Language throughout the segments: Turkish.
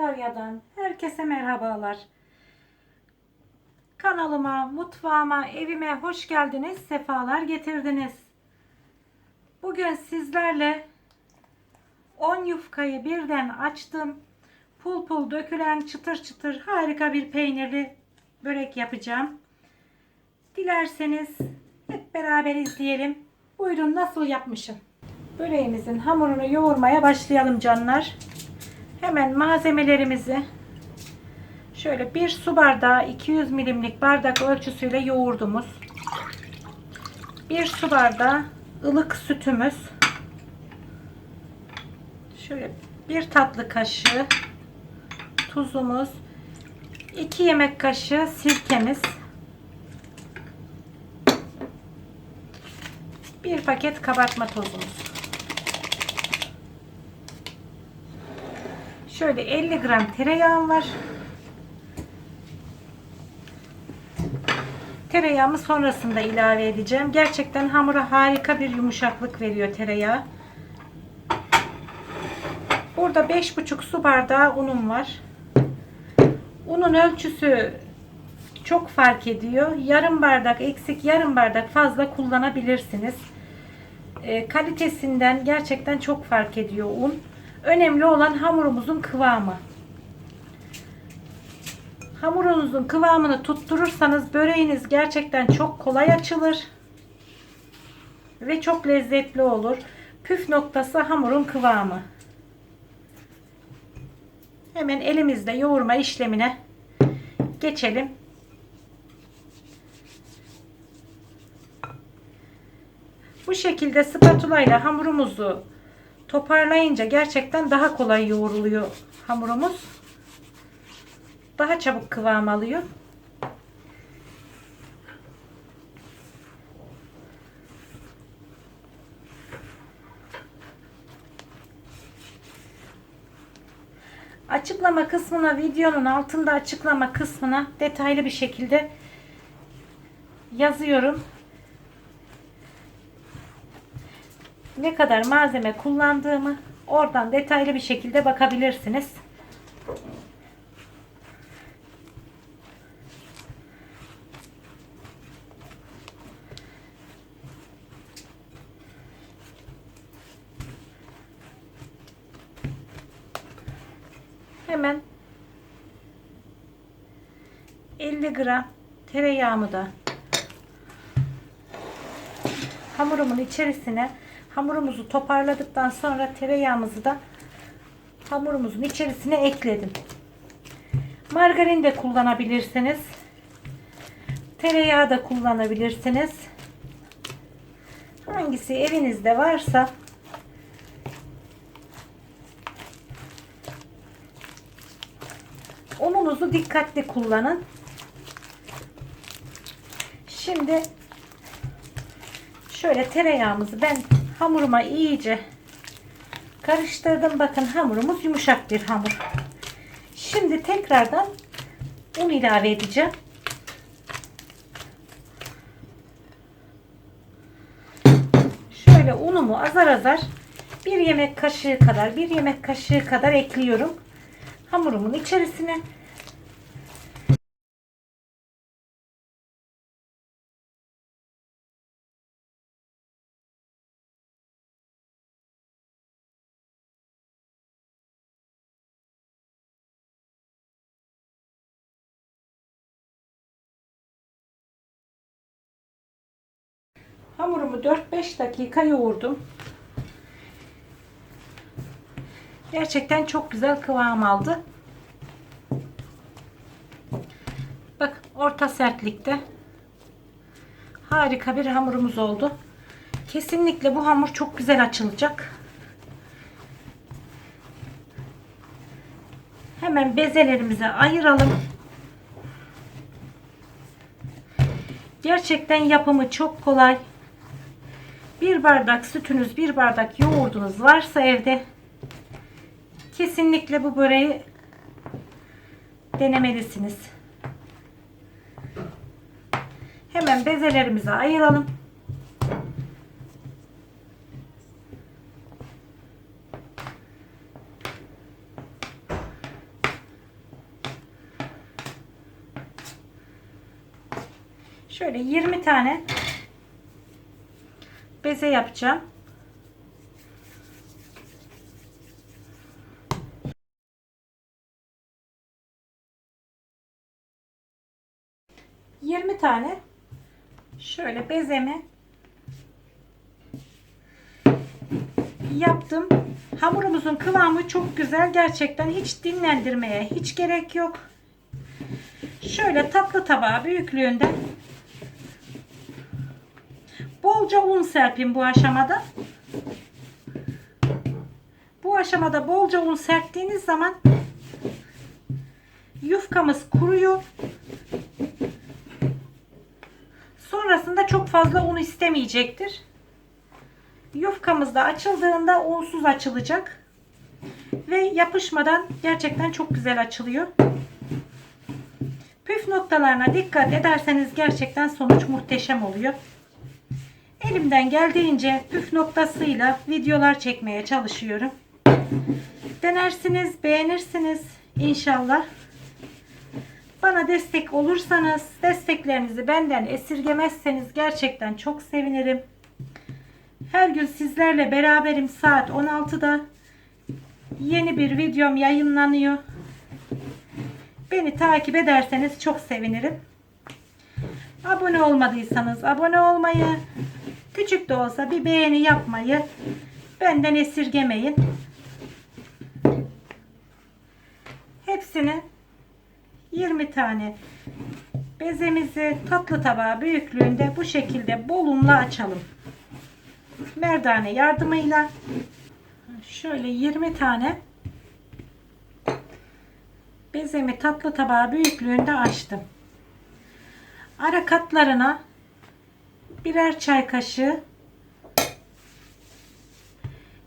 Sakarya'dan herkese merhabalar. Kanalıma, mutfağıma, evime hoş geldiniz, sefalar getirdiniz. Bugün sizlerle 10 yufkayı birden açtım. Pul pul dökülen çıtır çıtır harika bir peynirli börek yapacağım. Dilerseniz hep beraber izleyelim. Buyurun nasıl yapmışım. Böreğimizin hamurunu yoğurmaya başlayalım canlar. Hemen malzemelerimizi şöyle bir su bardağı 200 milimlik bardak ölçüsüyle yoğurdumuz. Bir su bardağı ılık sütümüz. Şöyle bir tatlı kaşığı tuzumuz. 2 yemek kaşığı sirkemiz. Bir paket kabartma tozumuz. Şöyle 50 gram tereyağım var. Tereyağımı sonrasında ilave edeceğim. Gerçekten hamura harika bir yumuşaklık veriyor tereyağı. Burada 5,5 su bardağı unum var. Unun ölçüsü çok fark ediyor. Yarım bardak eksik, yarım bardak fazla kullanabilirsiniz. E, kalitesinden gerçekten çok fark ediyor un. Önemli olan hamurumuzun kıvamı. Hamurunuzun kıvamını tutturursanız böreğiniz gerçekten çok kolay açılır. Ve çok lezzetli olur. Püf noktası hamurun kıvamı. Hemen elimizde yoğurma işlemine geçelim. Bu şekilde spatula ile hamurumuzu toparlayınca gerçekten daha kolay yoğruluyor hamurumuz. Daha çabuk kıvam alıyor. Açıklama kısmına videonun altında açıklama kısmına detaylı bir şekilde yazıyorum. Ne kadar malzeme kullandığımı oradan detaylı bir şekilde bakabilirsiniz. Hemen 50 gram tereyağımı da hamurumun içerisine hamurumuzu toparladıktan sonra tereyağımızı da hamurumuzun içerisine ekledim. Margarin de kullanabilirsiniz. Tereyağı da kullanabilirsiniz. Hangisi evinizde varsa ununuzu dikkatli kullanın. Şimdi şöyle tereyağımızı ben hamuruma iyice karıştırdım. Bakın hamurumuz yumuşak bir hamur. Şimdi tekrardan un ilave edeceğim. Şöyle unumu azar azar bir yemek kaşığı kadar bir yemek kaşığı kadar ekliyorum. Hamurumun içerisine Hamurumu 4-5 dakika yoğurdum. Gerçekten çok güzel kıvam aldı. Bak orta sertlikte harika bir hamurumuz oldu. Kesinlikle bu hamur çok güzel açılacak. Hemen bezelerimize ayıralım. Gerçekten yapımı çok kolay bir bardak sütünüz, bir bardak yoğurdunuz varsa evde kesinlikle bu böreği denemelisiniz. Hemen bezelerimizi ayıralım. Şöyle 20 tane beze yapacağım. Yirmi tane şöyle bezemi yaptım. Hamurumuzun kıvamı çok güzel. Gerçekten hiç dinlendirmeye hiç gerek yok. Şöyle tatlı tabağı büyüklüğünde bolca un serpin bu aşamada. Bu aşamada bolca un serptiğiniz zaman yufkamız kuruyor. Sonrasında çok fazla un istemeyecektir. Yufkamız da açıldığında unsuz açılacak. Ve yapışmadan gerçekten çok güzel açılıyor. Püf noktalarına dikkat ederseniz gerçekten sonuç muhteşem oluyor. Elimden geldiğince püf noktasıyla videolar çekmeye çalışıyorum. Denersiniz, beğenirsiniz inşallah. Bana destek olursanız, desteklerinizi benden esirgemezseniz gerçekten çok sevinirim. Her gün sizlerle beraberim saat 16'da. Yeni bir videom yayınlanıyor. Beni takip ederseniz çok sevinirim. Abone olmadıysanız abone olmayı, küçük de olsa bir beğeni yapmayı benden esirgemeyin. Hepsini 20 tane bezemizi tatlı tabağı büyüklüğünde bu şekilde bolunla açalım. Merdane yardımıyla şöyle 20 tane bezemi tatlı tabağı büyüklüğünde açtım. Ara katlarına birer çay kaşığı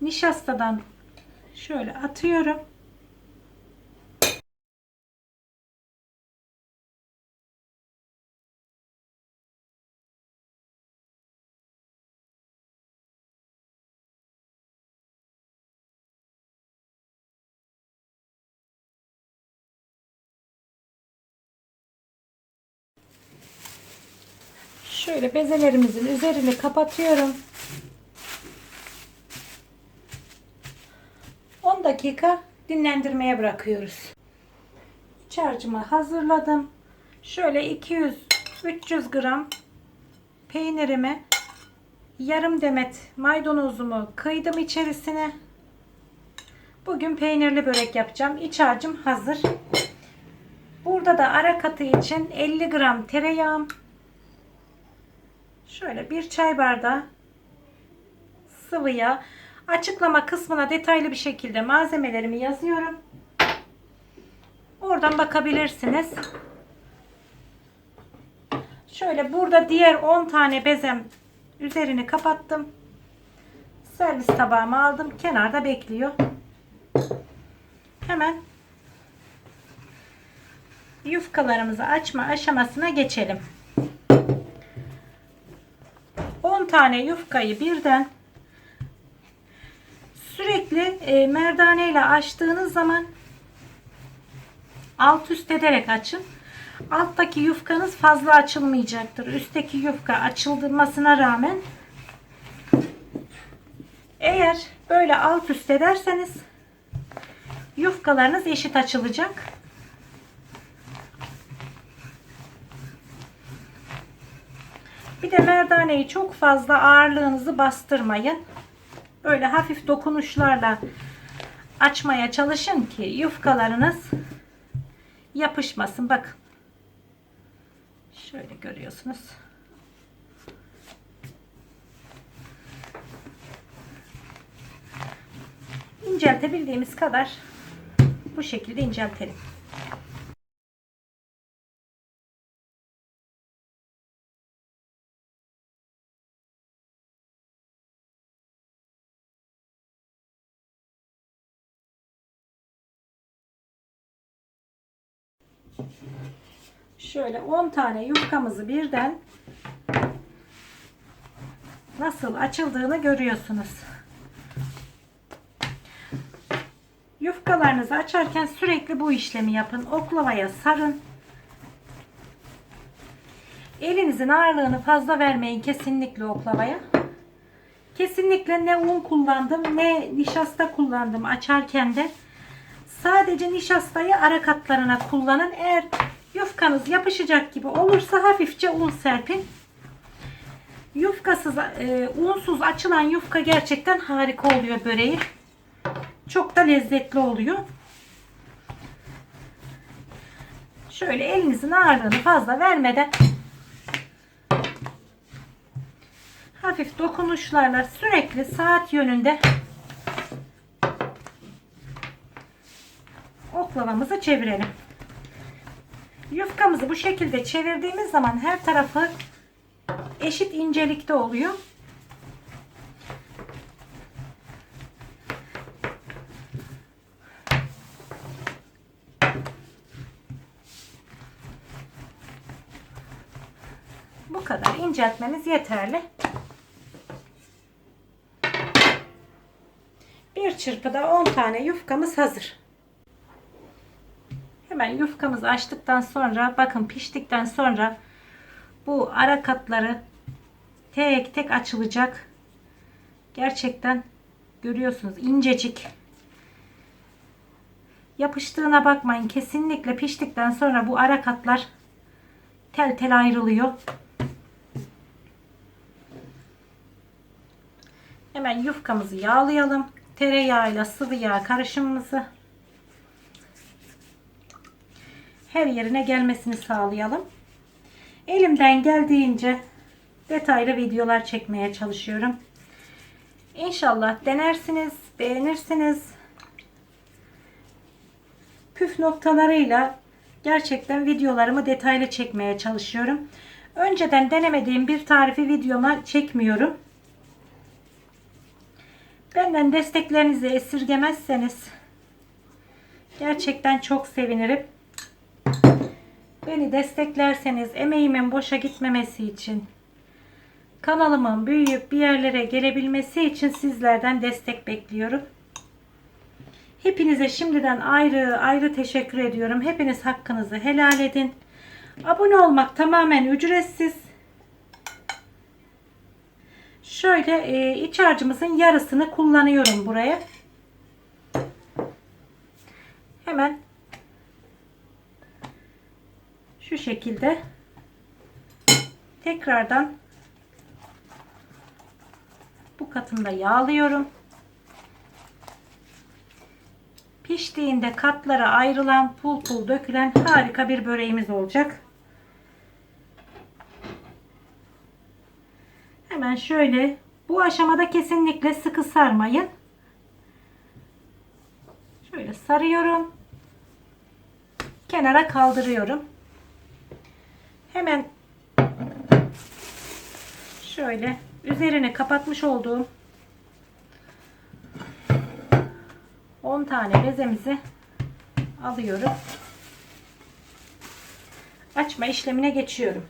nişastadan şöyle atıyorum. Şöyle bezelerimizin üzerini kapatıyorum. 10 dakika dinlendirmeye bırakıyoruz. İç harcımı hazırladım. Şöyle 200-300 gram peynirimi yarım demet maydanozumu kıydım içerisine. Bugün peynirli börek yapacağım. İç harcım hazır. Burada da ara katı için 50 gram tereyağım, Şöyle bir çay bardağı sıvı yağ. Açıklama kısmına detaylı bir şekilde malzemelerimi yazıyorum. Oradan bakabilirsiniz. Şöyle burada diğer 10 tane bezem üzerini kapattım. Servis tabağımı aldım. Kenarda bekliyor. Hemen yufkalarımızı açma aşamasına geçelim. 10 tane yufkayı birden sürekli e, merdane ile açtığınız zaman alt üst ederek açın. Alttaki yufkanız fazla açılmayacaktır. Üstteki yufka açıldırmasına rağmen eğer böyle alt üst ederseniz yufkalarınız eşit açılacak. Bir de merdaneyi çok fazla ağırlığınızı bastırmayın. Böyle hafif dokunuşlarla açmaya çalışın ki yufkalarınız yapışmasın. Bakın. Şöyle görüyorsunuz. İnceltebildiğimiz kadar bu şekilde inceltelim. Şöyle 10 tane yufkamızı birden nasıl açıldığını görüyorsunuz. Yufkalarınızı açarken sürekli bu işlemi yapın. Oklavaya sarın. Elinizin ağırlığını fazla vermeyin kesinlikle oklavaya. Kesinlikle ne un kullandım ne nişasta kullandım açarken de. Sadece nişastayı ara katlarına kullanın. Eğer yufkanız yapışacak gibi olursa hafifçe un serpin. Yufkasız, e, unsuz açılan yufka gerçekten harika oluyor böreği. Çok da lezzetli oluyor. Şöyle elinizin ağırlığını fazla vermeden hafif dokunuşlarla sürekli saat yönünde oklavamızı çevirelim. Yufkamızı bu şekilde çevirdiğimiz zaman her tarafı eşit incelikte oluyor. Bu kadar inceltmemiz yeterli. Bir çırpıda 10 tane yufkamız hazır. Hemen yufkamızı açtıktan sonra bakın piştikten sonra bu ara katları tek tek açılacak. Gerçekten görüyorsunuz incecik. Yapıştığına bakmayın. Kesinlikle piştikten sonra bu ara katlar tel tel ayrılıyor. Hemen yufkamızı yağlayalım. Tereyağıyla sıvı yağ karışımımızı her yerine gelmesini sağlayalım. Elimden geldiğince detaylı videolar çekmeye çalışıyorum. İnşallah denersiniz, beğenirsiniz. Püf noktalarıyla gerçekten videolarımı detaylı çekmeye çalışıyorum. Önceden denemediğim bir tarifi videoma çekmiyorum. Benden desteklerinizi esirgemezseniz gerçekten çok sevinirim. Beni desteklerseniz emeğimin boşa gitmemesi için kanalımın büyüyüp bir yerlere gelebilmesi için sizlerden destek bekliyorum. Hepinize şimdiden ayrı ayrı teşekkür ediyorum. Hepiniz hakkınızı helal edin. Abone olmak tamamen ücretsiz. Şöyle e, iç harcımızın yarısını kullanıyorum buraya. Hemen şu şekilde tekrardan bu katında yağlıyorum. Piştiğinde katlara ayrılan pul pul dökülen harika bir böreğimiz olacak. Hemen şöyle bu aşamada kesinlikle sıkı sarmayın. Şöyle sarıyorum. Kenara kaldırıyorum. Hemen şöyle üzerine kapatmış olduğum 10 tane bezemizi alıyorum. Açma işlemine geçiyorum.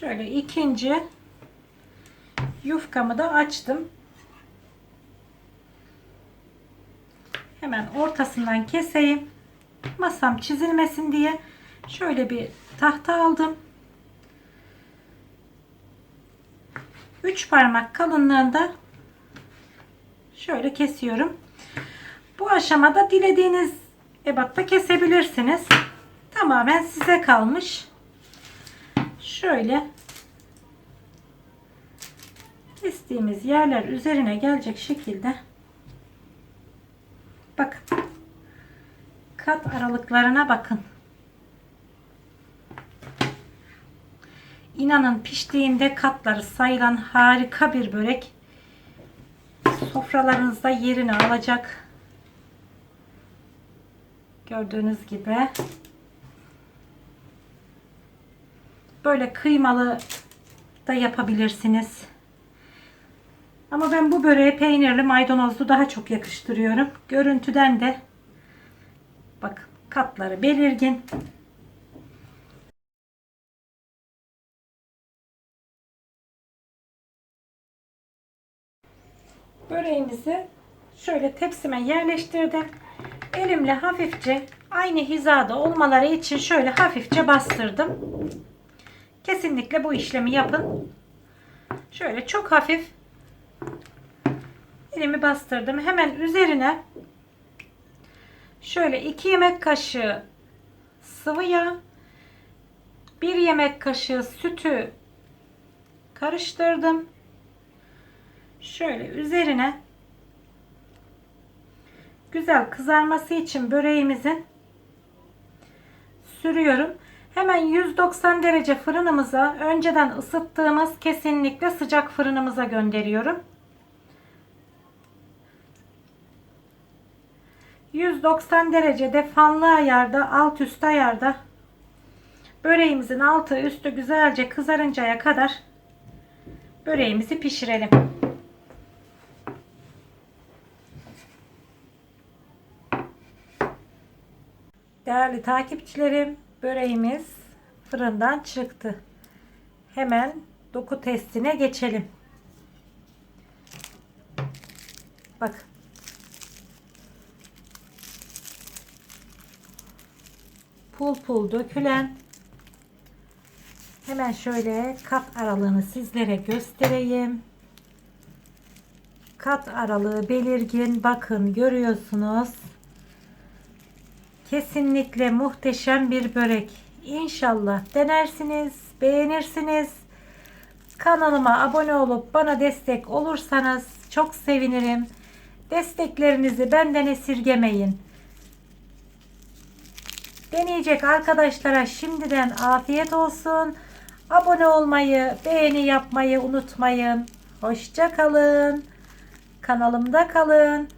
Şöyle ikinci yufkamı da açtım. Hemen ortasından keseyim. Masam çizilmesin diye şöyle bir tahta aldım. 3 parmak kalınlığında şöyle kesiyorum. Bu aşamada dilediğiniz ebatta kesebilirsiniz. Tamamen size kalmış şöyle kestiğimiz yerler üzerine gelecek şekilde bakın. Kat aralıklarına bakın. İnanın piştiğinde katları sayılan harika bir börek. Sofralarınızda yerini alacak. Gördüğünüz gibi Böyle kıymalı da yapabilirsiniz. Ama ben bu böreğe peynirli maydanozlu daha çok yakıştırıyorum. Görüntüden de bak katları belirgin. Böreğimizi şöyle tepsime yerleştirdim. Elimle hafifçe aynı hizada olmaları için şöyle hafifçe bastırdım. Kesinlikle bu işlemi yapın. Şöyle çok hafif elimi bastırdım. Hemen üzerine şöyle 2 yemek kaşığı sıvı yağ, 1 yemek kaşığı sütü karıştırdım. Şöyle üzerine güzel kızarması için böreğimizin sürüyorum. Hemen 190 derece fırınımıza önceden ısıttığımız kesinlikle sıcak fırınımıza gönderiyorum. 190 derecede fanlı ayarda alt üst ayarda böreğimizin altı üstü güzelce kızarıncaya kadar böreğimizi pişirelim. Değerli takipçilerim, böreğimiz fırından çıktı. Hemen doku testine geçelim. Bak. Pul pul dökülen hemen şöyle kat aralığını sizlere göstereyim. Kat aralığı belirgin. Bakın görüyorsunuz. Kesinlikle muhteşem bir börek. İnşallah denersiniz, beğenirsiniz. Kanalıma abone olup bana destek olursanız çok sevinirim. Desteklerinizi benden esirgemeyin. Deneyecek arkadaşlara şimdiden afiyet olsun. Abone olmayı, beğeni yapmayı unutmayın. Hoşça kalın. Kanalımda kalın.